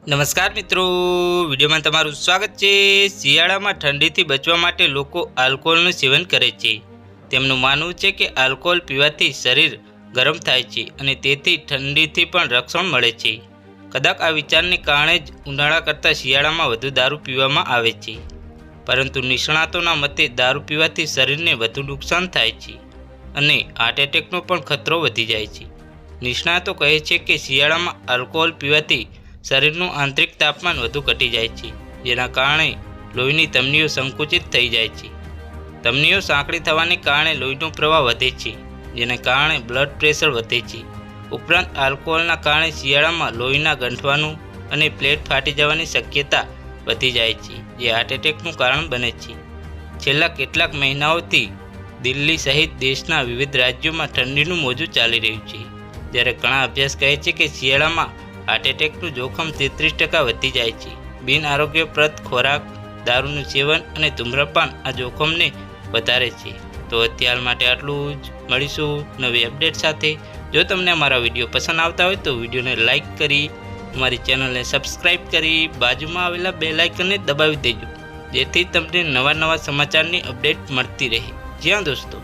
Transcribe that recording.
નમસ્કાર મિત્રો. વિડીયોમાં તમારું સ્વાગત છે. શિયાળામાં ઠંડીથી બચવા માટે લોકો આલ્કોહોલનું સેવન કરે છે. તેમનું માનવું છે કે આલ્કોહોલ પીવાથી શરીર ગરમ થાય છે અને તેથી ઠંડીથી પણ રક્ષણ મળે છે. કદાચ આ વિચારને કારણે જ ઉનાળા કરતાં શિયાળામાં વધુ દારૂ પીવામાં આવે છે. પરંતુ નિષ્ણાતોના મતે દારૂ પીવાથી શરીરને વધુ નુકસાન થાય છે અને હાર્ટ એટેકનો પણ ખતરો વધી જાય છે. નિષ્ણાતો કહે છે કે શિયાળામાં આલ્કોહોલ પીવાથી શરીરનું આંતરિક તાપમાન વધુ ઘટી જાય છે, જેના કારણે લોહીની ધમનીઓ સંકુચિત થઈ જાય છે. ધમનીઓ સાંકડી થવાને કારણે લોહીનો પ્રવાહ વધે છે, જેને કારણે બ્લડ પ્રેશર વધે છે. ઉપરાંત આલ્કોહોલના કારણે શિયાળામાં લોહીના ગંઠવાનું અને પ્લેટ ફાટી જવાની શક્યતા વધી જાય છે, જે હાર્ટ એટેકનું કારણ બને છે. છેલ્લા કેટલાક મહિનાઓથી દિલ્હી સહિત દેશના વિવિધ રાજ્યોમાં ઠંડીનું મોજું ચાલી રહ્યું છે, જ્યારે ઘણા અભ્યાસ કહે છે કે શિયાળામાં હાર્ટ એટેકનું જોખમ તેત્રીસ ટકા વધી જાય છે. બિન આરોગ્યપ્રદ ખોરાક, દારૂનું સેવન અને ધૂમ્રપાન આ જોખમને વધારે છે. તો અત્યાર માટે આટલું જ. મળીશું નવી અપડેટ સાથે. જો તમને અમારા વીડિયો પસંદ આવતા હોય તો વિડીયોને લાઇક કરી, અમારી ચેનલને સબસ્ક્રાઈબ કરી, બાજુમાં આવેલા બે લાઇકનને દબાવી દેજો. જેથી તમને નવા નવા સમાચારની અપડેટ મળતી રહે. જ્યાં દોસ્તો.